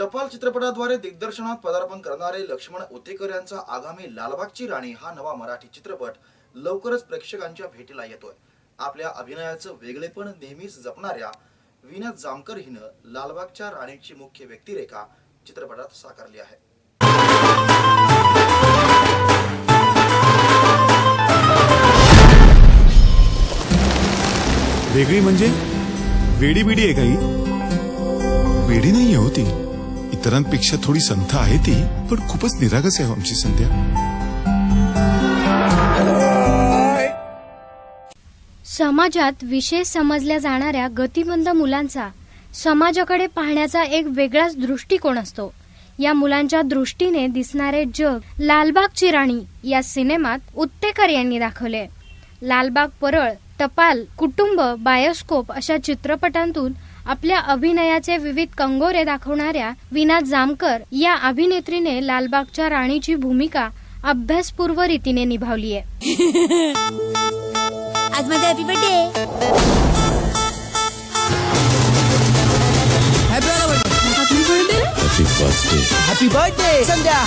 टपाल चित्रपटाद्वारे दिग्दर्शनात पदार्पण करणारे लक्ष्मण उतेकर यांचा आगामी लालबागची राणी हा नवा मराठी चित्रपट लवकरच प्रेक्षकांच्या भेटीला येतोय. आपल्या अभिनयाचं वेगळेपण नेहमीच जपणाऱ्या विना जामकर हिनं लालबागच्या राणीची मुख्य व्यक्तिरेखा चित्रपटात साकारली आहे. वेगळी म्हणजे वेडी बिडी आहे काही? वेडी नाही होती इतरांपेक्षा थोडी संथ आहे ती पण खूपच निरागस आहे हो आमची संध्या. समाजात विशेष समजल्या जाणाऱ्या गतिमंद मुलांचा समाजाकडे पाहण्याचा एक वेगळाच दृष्टिकोन असतो. या मुलांच्या दृष्टीने दिसणारे जग लालबाग चिराणी या सिनेमात उत्तेकर यांनी दाखवले. लालबाग परळ टपाल कुटुंब बायोस्कोप अशा चित्रपटांतून आपल्या अभिनयाचे विविध कंगोरे दाखवणाऱ्या विना जामकर या अभिनेत्रीने लालबागच्या राणीची भूमिका अभ्यासपूर्व रीतीने निभावली आहे. आज माझा happy birthday happy birthday Sandhya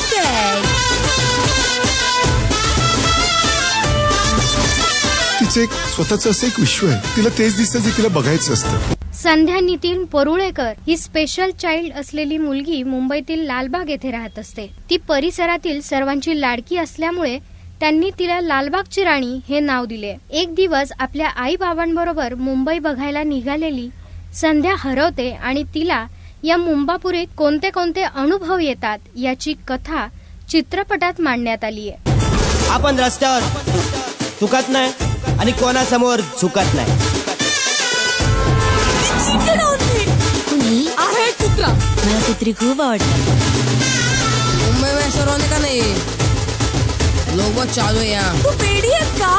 तिचं एक स्वतःच असं एक विश्व आहे. तिला तेच दिसतं जे तिला बघायचं असतं. संध्या नितीन परुळेकर ही स्पेशल चाइल्ड असलेली मुलगी मुंबईतील लालबाग येथे राहत असते. ती परिसरातील सर्वांची लाडकी असल्यामुळे त्यांनी तिला लालबागची राणी हे नाव दिले. एक दिवस आपल्या आई बाबांबरोबर मुंबई बघायला निघालेली संध्या हरवते आणि तिला या मुंबापुरीत कोणते कोणते अनुभव येतात याची कथा चित्रपटात मांडण्यात आली आहे आपण रस्त्यावर. चुकत नाही आणि कोणासमोर चुकत नाही. कुत्री खूप मुंबई में ऐसा रोने का नहीं। लोग बहुत चालू है यहाँ। तू वेडी आहेस का?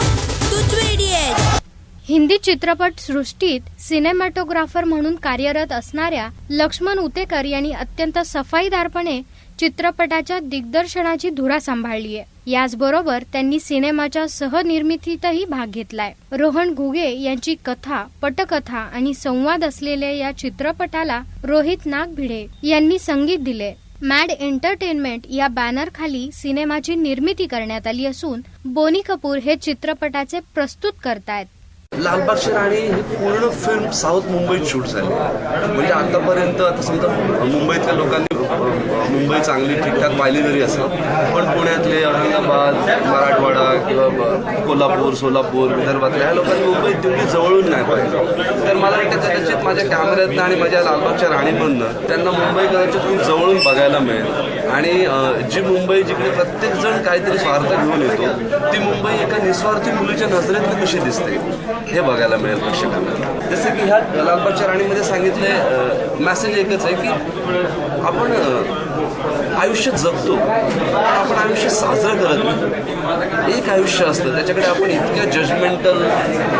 तूच वेडी आहेस हिंदी चित्रपट सृष्टीत सिनेमॅटोग्राफर म्हणून कार्यरत असणाऱ्या लक्ष्मण उतेकर यांनी अत्यंत सफाईदारपणे चित्रपटाच्या दिग्दर्शनाची धुरा सांभाळली आहे. याचबरोबर त्यांनी सिनेमाच्या सहनिर्मितीतही भाग घेतलाय. रोहन घुगे यांची कथा पटकथा आणि संवाद असलेल्या या चित्रपटाला रोहित नागभिडे यांनी संगीत दिले. मॅड एंटरटेनमेंट या बॅनर खाली सिनेमाची निर्मिती करण्यात आली असून बोनी कपूर हे चित्रपटाचे प्रस्तुत करतायत. लालबागची राणी ही पूर्ण फिल्म साऊथ मुंबईत शूट झाली. म्हणजे आतापर्यंत आता समजा मुंबईतल्या लोकांनी मुंबई चांगली ठीकठाक पाहिली जरी असं. पण पुण्यातले औरंगाबाद मराठवाडा किंवा कोल्हापूर सोलापूर विदर्भातल्या ह्या लोकांनी मुंबई तेवढी जवळून नाही पाहिजे तर मला वाटतं कदाचित माझ्या कॅमेऱ्यातनं आणि माझ्या लालबागच्या राणीमधनं त्यांना मुंबई कदाचित खूप जवळून बघायला मिळेल. आणि जी मुंबई जिकडे प्रत्येकजण काहीतरी स्वार्थ घेऊन येतो ती मुंबई एका निस्वार्थी मुलीच्या नजरेतनं कशी दिसते? हे बघायला मिळेल प्रेक्षकांना. जसं की ह्या लालबागच्या राणीमध्ये सांगितलंय मेसेज एकच आहे की आपण आयुष्य जगतो. आपण आयुष्य साजरं करत नाही. एक आयुष्य असतं त्याच्याकडे आपण इतक्या जजमेंटल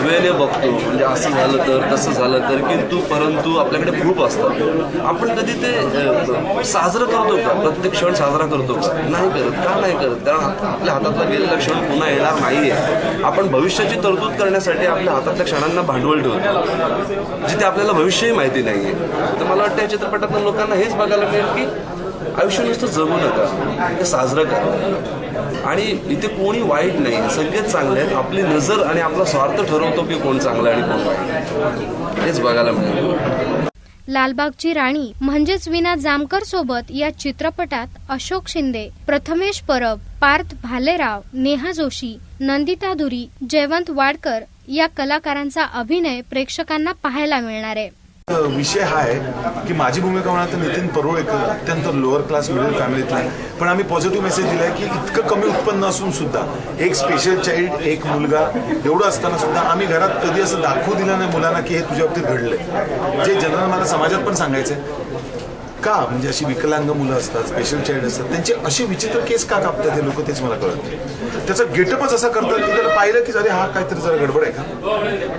वेने बघतो. म्हणजे असं झालं तर तसं झालं तर किंतु परंतु आपल्याकडे खूप असतात आपण कधी ते साजरं करतो का? प्रत्येक क्षण साजरा करतो का? नाही करत. का नाही करत? कारण आपल्या हातातला गेलेला क्षण पुन्हा येणार नाहीये. आपण भविष्याची तरतूद करण्यासाठी आपल्या हातातल्या क्षणांना भांडवल ठेवतो. जिथे आपल्याला भविष्यही माहिती नाही आहे तर मला वाटतं या चित्रपटातल्या लोकांना हेच बघायला मिळेल की आयुष्य नुसतं जगू नका. ते साजरं करा. आणि इथे कोणी वाईट नाही. सगळेच चांगले आहेत. आपली नजर आणि आपला स्वार्थ ठरवतो की कोण चांगला आणि कोण वाईट. हेच बघायला मिळेल. लालबागची राणी म्हणजेच विना जामकर सोबत या चित्रपटात अशोक शिंदे प्रथमेश परब पार्थ भालेराव नेहा जोशी नंदिता धुरी जयवंत वाडकर या कलाकारांचा अभिनय प्रेक्षकांना पाहायला मिळणार आहे. विषय हा आहे की माझी भूमिका म्हणा तर नितीन परोळेकर अत्यंत लोअर क्लास मिडल फॅमिलीतला पण आम्ही पॉझिटिव्ह मेसेज दिलाय की इतकं कमी उत्पन्न असून सुद्धा एक स्पेशल चाइल्ड एक मुलगा एवढं असताना सुद्धा आम्ही घरात कधी असं दाखवू दिलं नाही मुलांना की हे तुझ्या बाबतीत घडलंय. जे जनरल मला समाजात पण सांगायचंय का? म्हणजे अशी विकलांग मुलं असतात स्पेशल चाइल्ड असतात त्यांचे असे विचित्र केस का कापतात हे लोक? तेच मला कळत नाही. त्याचा गेटअपच असा करतात की त्याला पाहिलं की अरे हा काहीतरी जरा गडबड आहे का?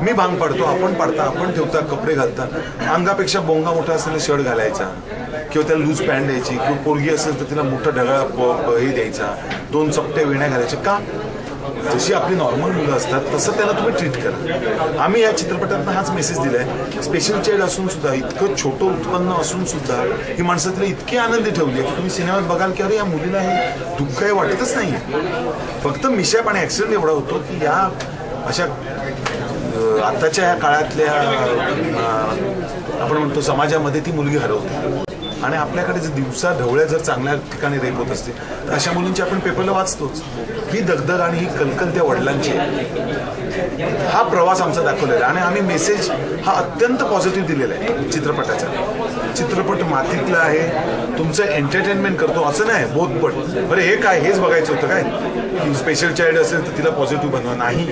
मी भांग पाडतो आपण पाडता आपण ठेवता कपडे घालता. अंगापेक्षा बोंगा मोठा असलेला शर्ट घालायचा. किंवा त्याला लूज पॅन्ट द्यायची किंवा पोरगी असेल तर तिला मोठा ढगाळा हे द्यायचा. दोन चपटे वेण्या घालायच्या का? जशी आपली नॉर्मल मुलं असतात तसं त्याला तुम्ही ट्रीट करा. आम्ही या चित्रपटातनं हाच मेसेज दिलाय. स्पेशल चाइल्ड असून सुद्धा इतकं छोटं उत्पन्न असून सुद्धा ही माणसं तिला इतकी आनंदी ठेवली आहे की तुम्ही सिनेमात बघाल की अरे या मुलीला हे दुःख काही वाटतच नाही फक्त मिशाप आणि ऍक्सिडेंट एवढा होतो की या अशा आत्ताच्या आताच्या ह्या काळातल्या आपण म्हणतो समाजामध्ये ती मुलगी हरवते. आणि आपल्याकडे जर दिवसा ढवळ्या जर चांगल्या ठिकाणी रेप होत असते तर अशा मुलींची आपण पेपरला वाचतोच. ही दगदग आणि ही कलकल त्या वडिलांची आहे. हा प्रवास आमचा दाखवलेला आहे. आणि आम्ही मेसेज हा अत्यंत पॉझिटिव्ह दिलेला आहे चित्रपटाचा. चित्रपट मातीतला आहे. तुमचं एंटरटेनमेंट करतो. असं नाही बोधपट बरं हे काय? हेच बघायचं होतं काय? स्पेशल चाइल्ड असेल तर तिला पॉझिटिव्ह बनवा. नाही.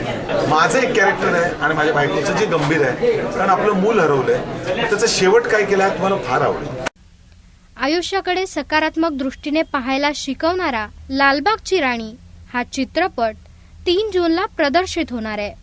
माझं एक कॅरेक्टर आहे आणि माझ्या बायकोचं जे गंभीर आहे. कारण आपलं मूल हरवलंय. त्याचा शेवट काय केला आहे तुम्हाला फार आवडेल. आयुष्याकडे सकारात्मक दृष्टीने पाहायला शिकवणारा लालबागची राणी हा चित्रपट तीन जूनला प्रदर्शित होणार आहे.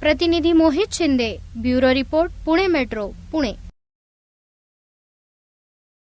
प्रतिनिधी Mohit Shinde bureau report Pune metro Pune.